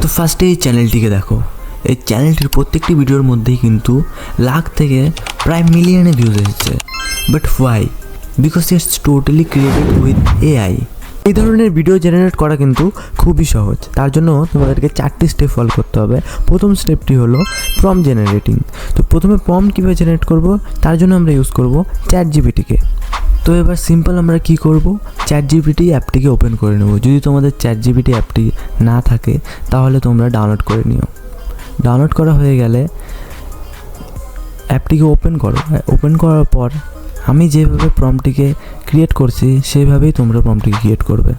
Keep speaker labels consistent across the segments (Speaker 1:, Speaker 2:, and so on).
Speaker 1: তো ফার্স্টে এই চ্যানেলটিকে দেখো। এই চ্যানেলটির প্রত্যেকটি ভিডিওর মধ্যেই কিন্তু লাখ থেকে প্রায় মিলিয়নে ভিউজ এসেছে। But why because it's totally created with AI এই ধরনের ভিডিও জেনারেট করা কিন্তু খুবই সহজ। তার জন্য তোমাদেরকে চারটি স্টেপ ফলো করতে হবে। প্রথম স্টেপটি হলো প্রম জেনারেটিং তো প্রথমে প্রম কীভাবে জেনারেট করব? তার জন্য আমরা ইউজ করব চ্যাট জিপিটিকে তো এবার সিম্পল আমরা কি করব? চ্যাট জিপিটি অ্যাপটিকে ওপেন করে নেব। যদি তোমাদের চ্যাট জিপিটি অ্যাপটি না থাকে, তাহলে তোমরা ডাউনলোড করে নিও। ডাউনলোড করা হয়ে গেলে অ্যাপটিকে ওপেন করো। ওপেন করার পর আমি যেভাবে প্রমটিকে ক্রিয়েট করছি, সেইভাবেই তোমরা প্রমটিকে ক্রিয়েট করবে।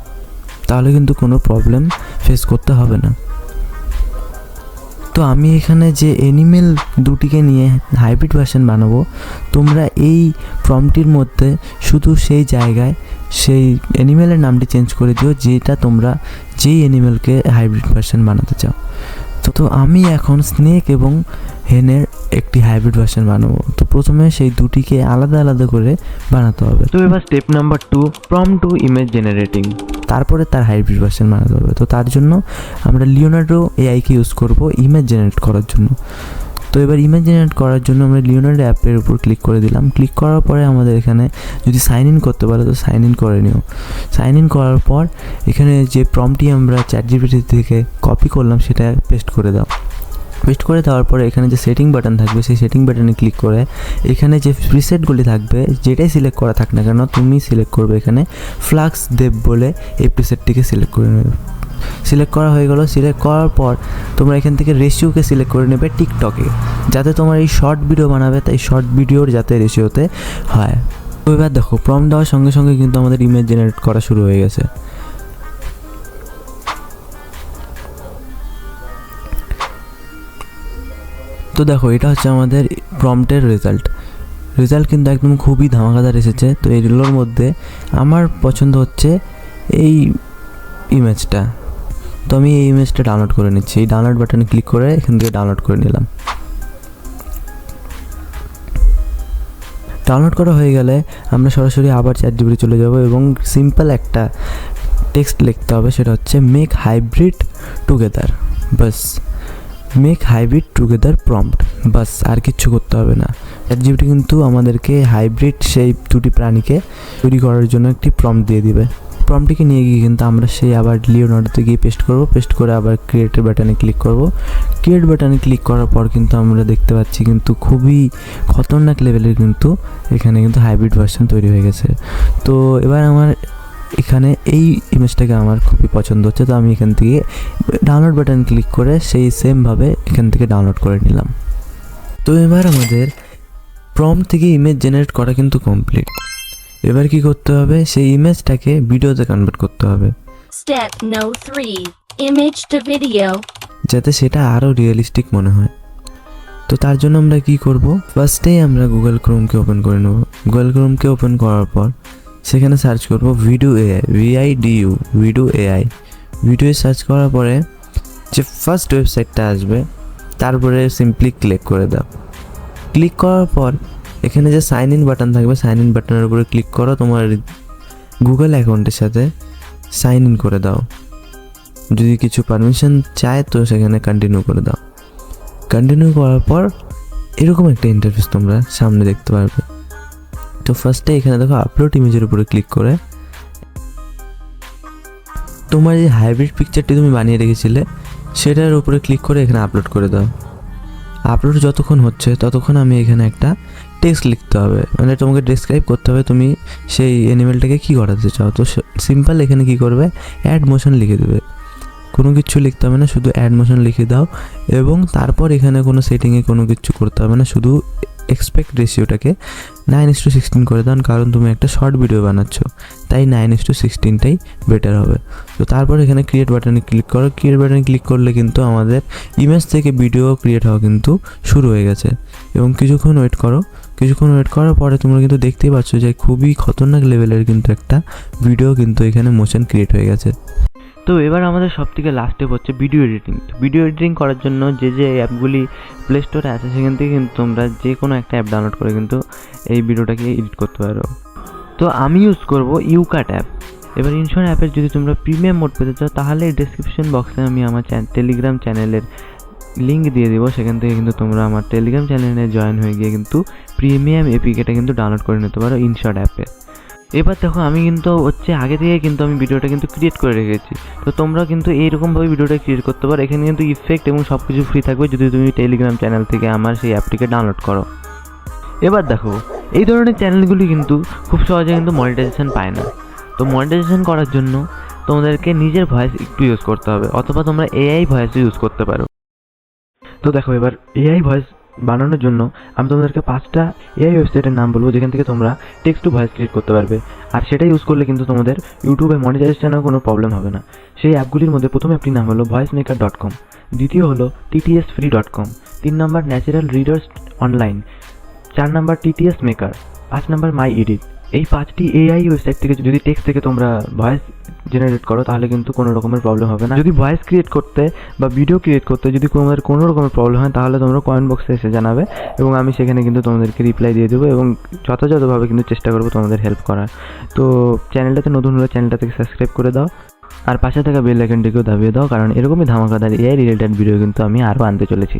Speaker 1: তাহলে কিন্তু কোনো প্রবলেম ফেস করতে হবে না। তো আমি এখানে যে অ্যানিমেল দুটিকে নিয়ে হাইব্রিড ভার্সন বানাবো, তোমরা এই ফর্মটির মধ্যে শুধু সেই জায়গায় সেই অ্যানিমেলের নামটি চেঞ্জ করে দিও, যেটা তোমরা যেই অ্যানিমেলকে হাইব্রিড ভার্সন বানাতে চাও। তো তো আমি এখন স্নেক এবং হেনের একটি হাইব্রিড ভার্সন বানাবো। তো প্রথমে সেই দুটিকে আলাদা আলাদা করে বানাতে হবে। তো এবার step number two prompt to image generating তারপরে তার হাইব্রিড ভার্সন বানাতে হবে। তো তার জন্য আমরা লিওনার্ডো এআইকে ইউজ করব ইমেজ জেনারেট করার জন্য। তো এবার ইমেজ জেনারেট করার জন্য আমরা লিওনার্ডো অ্যাপের উপর ক্লিক করে দিলাম। ক্লিক করার পরে আমাদের এখানে যদি সাইন ইন করতে পারো তো সাইন ইন করে নিও। সাইন ইন করার পর এখানে যে প্রমটি আমরা চ্যাট জিপিটি থেকে কপি করলাম সেটা পেস্ট করে দাও। পেস্ট করে দেওয়ার পরে এখানে যে সেটিং বাটন থাকবে, সেই সেটিং বাটনে ক্লিক করে এখানে যে প্রিসেটগুলি থাকবে, যেটাই সিলেক্ট করা থাক না কেন, তুমি সিলেক্ট করবে এখানে ফ্লাক্স দেব বলে এই প্রিসেটটিকে সিলেক্ট করে নেবে। সিলেক্ট করা হয়ে গেল সিলেক্ট করার পর তোমরা এখান থেকে রেশিওকে সিলেক্ট করে নেবে টিকটকে যাতে তোমার এই শর্ট ভিডিও বানাবে, তাই শর্ট ভিডিওর যাতে রেশিওতে হয়। তো এবার দেখো প্রম দেওয়ার সঙ্গে সঙ্গে কিন্তু আমাদের ইমেজ জেনারেট করা শুরু হয়ে গেছে। তো দেখো, এটা হচ্ছে আমাদের প্রম্পটের রেজাল্ট রেজাল্ট কিন্তু একদম খুবই ধামাকাদার এসেছে। তো এইগুলোর মধ্যে আমার পছন্দ হচ্ছে এই ইমেজটা তো আমি এই ইমেজটা ডাউনলোড করে নিচ্ছি। এই ডাউনলোড বাটনে ক্লিক করে এখান থেকে ডাউনলোড করে নিলাম। ডাউনলোড করা হয়ে গেলে আমরা সরাসরি আবার চ্যাট জিবিটি চলে যাব এবং সিম্পল একটা টেক্সট লিখতে হবে, সেটা হচ্ছে মেক হাইব্রিড টুগেদার বাস মেক হাইব্রিড টুগেদার প্রম্পট বাস, আর কিচ্ছু করতে হবে না। জিবিটি কিন্তু আমাদেরকে হাইব্রিড সেই দুটি প্রাণীকে তৈরি করার জন্য একটি প্রম্পট দিয়ে দিবে। প্রম্পটিকে নিয়ে গিয়ে কিন্তু আমরা সেই আবার লিওনার্ডোতে গিয়ে পেস্ট করব। পেস্ট করে আবার ক্রিয়েটের বাটনে ক্লিক করব। ক্রিয়েট বাটনে ক্লিক করার পর কিন্তু আমরা দেখতে পাচ্ছি কিন্তু খুবই খতরনাক লেভেলের কিন্তু এখানে কিন্তু হাইব্রিড ভার্সন তৈরি হয়ে গেছে। তো এবার আমার এখানে এই ইমেজটাকে আমার খুবই পছন্দ হচ্ছে তো আমি এখান থেকে ডাউনলোড বাটন ক্লিক করে সেই সেমভাবে এখান থেকে ডাউনলোড করে নিলাম। তো এবার আমাদের প্রম থেকে ইমেজ জেনারেট করা কিন্তু কমপ্লিট এবার কি করতে হবে? সেই ইমেজটাকে ভিডিওতে কনভার্ট করতে হবে।
Speaker 2: Step no 3. Image to video.
Speaker 1: যাতে সেটা আরও রিয়েলিস্টিক মনে হয়। তো তার জন্য আমরা কি করব? ফার্স্টেই আমরা গুগল ক্রোমকে ওপেন করে নেব। গুগল ক্রোমকে ওপেন করার পর সেখানে সার্চ করব video AI V I D U video AI video search করার পরে যে ফার্স্ট ওয়েবসাইটটা আসবে, তারপরে সিম্পলি ক্লিক করে দাও। ক্লিক করার পর এখানে যে সাইন ইন বাটন থাকবে সাইন ইন বাটনের উপরে ক্লিক করো তোমার গুগল অ্যাকাউন্টের সাথে সাইন ইন করে দাও। যদি কিছু পারমিশন চায় তো সেখানে কন্টিনিউ করে দাও। কন্টিনিউ করার পর এরকম একটা ইন্টারফেস তোমরা সামনে দেখতে পারবে। তো ফার্স্টে এখানে দেখো আপলোড ইমেজের উপরে ক্লিক করে। তোমার যে হাইব্রিড পিকচারটি তুমি বানিয়ে রেখেছিলে, সেটার উপরে ক্লিক করে এখানে আপলোড করে দাও। আপলোড যতক্ষণ হচ্ছে, ততক্ষণ আমি এখানে একটা টেক্সট লিখতে হবে। মানে তোমাকে ডেসক্রাইব করতে হবে তুমি সেই অ্যানিমেলটাকে কী করাতে চাও। তো সিম্পল এখানে কি করবে? অ্যাড মোশন লিখে দেবে। কোনো কিছু লিখতে হবে না, শুধু অ্যাড মোশন লিখে দাও এবং তারপর এখানে কোনো সেটিংয়ে কোনো কিছু করতে হবে না, শুধু এক্সপেক্ট রেশিওটাকে নাইন ইস টু সিক্সটিন করে দাও, কারণ তুমি একটা শর্ট ভিডিও বানাচ্ছ, তাই নাইন ইস টু সিক্সটিনটাই বেটার হবে। তো তারপর এখানে ক্রিয়েট বাটনে ক্লিক করো ক্রিয়েট বাটনে ক্লিক করলে কিন্তু আমাদের ইমেজ থেকে ভিডিও ক্রিয়েট হওয়া কিন্তু শুরু হয়ে গেছে। এবং কিছুক্ষণ ওয়েট করো, কিছুক্ষণ ওয়েট করার পরে তোমরা কিন্তু দেখতেই পাচ্ছ যে খুবই খতরনাক লেভেলের কিন্তু একটা ভিডিও কিন্তু এখানে মোশন ক্রিয়েট হয়ে গেছে। তো এবার আমাদের সব থেকে লাস্ট হচ্ছে ভিডিও এডিটিং ভিডিও এডিটিং করার জন্য যে যে অ্যাপগুলি প্লে স্টোরে আছে, সেখান থেকে কিন্তু তোমরা যে কোনো একটা অ্যাপ ডাউনলোড করে কিন্তু এই ভিডিওটাকে এডিট করতে পারো। তো আমি ইউজ করব ইউকাট অ্যাপ এবার ইনশোর অ্যাপের যদি তোমরা প্রিমিয়াম মোড পেতে চাও, তাহলে ডিসক্রিপশন বক্সে আমি আমার টেলিগ্রাম চ্যানেলের লিঙ্ক দিয়ে দেবো। সেখান থেকে কিন্তু তোমরা আমার টেলিগ্রাম চ্যানেলে জয়েন হয়ে গিয়ে কিন্তু প্রিমিয়াম এপিকেটা কিন্তু ডাউনলোড করে নিতে পারো ইনশর্ট অ্যাপে এবার দেখো আমি কিন্তু হচ্ছে আগে থেকে কিন্তু আমি ভিডিওটা কিন্তু ক্রিয়েট করে রেখেছি। তো তোমরা কিন্তু এইরকমভাবে ভিডিওটা ক্রিয়েট করতে পারো। এখানে কিন্তু ইফেক্ট এবং সব কিছু ফ্রি থাকবে যদি তুমি টেলিগ্রাম চ্যানেল থেকে আমার সেই অ্যাপটিকে ডাউনলোড করো। এবার দেখো, এই ধরনের চ্যানেলগুলি কিন্তু খুব সহজে কিন্তু মনিটাইজেশন পায় না। তো মনিটাইজেশন করার জন্য তোমাদেরকে নিজের ভয়েস একটু ইউজ করতে হবে, অথবা তোমরা এআই ভয়েস ইউজ করতে পারো। তো দেখো এবার এআই ভয়েস বানানোর জন্য আমি তোমাদেরকে পাঁচটা এআই ওয়েবসাইটের নাম বলব, যেখান থেকে তোমরা টেক্সট টু ভয়েস ক্রিয়েট করতে পারবে। আর সেটা ইউজ করলে কিন্তু তোমাদের ইউটিউবে মনিটাইজেশনের কোনো প্রবলেম হবে না। সেই অ্যাপগুলির মধ্যে প্রথম অ্যাপটির নাম হলো ভয়েস মেকার ডট কম দ্বিতীয় হলো টিটিএস ফ্রি ডট কম তিন নম্বর ন্যাচারাল রিডার্স অনলাইন চার নম্বর টিটিএস মেকার পাঁচ নম্বর মাই এডিট এই পাঁচটি এআই ওয়েবসাইট থেকে যদি টেক্সট থেকে তোমরা ভয়েস জেনারেট করো, তাহলে কিন্তু কোনো রকমের প্রবলেম হবে না। যদি ভয়েস ক্রিয়েট করতে বা ভিডিও ক্রিয়েট করতে যদি তোমাদের কোনো রকমের প্রবলেম হয়, তাহলে তোমরা কমেন্ট বক্সে এসে জানাবে এবং আমি সেখানে কিন্তু তোমাদেরকে রিপ্লাই দিয়ে দেবো এবং যথাযথভাবে কিন্তু চেষ্টা করব তোমাদের হেল্প করার। তো চ্যানেলটাতে নতুন হলে চ্যানেলটাকে সাবস্ক্রাইব করে দাও আর পাশে থাকা বেল আইকনটিকেও দাবিয়ে দাও, কারণ এরকমই ধামাকাদার এআই রিলেটেড ভিডিও কিন্তু আমি আরও আনতে চলেছি।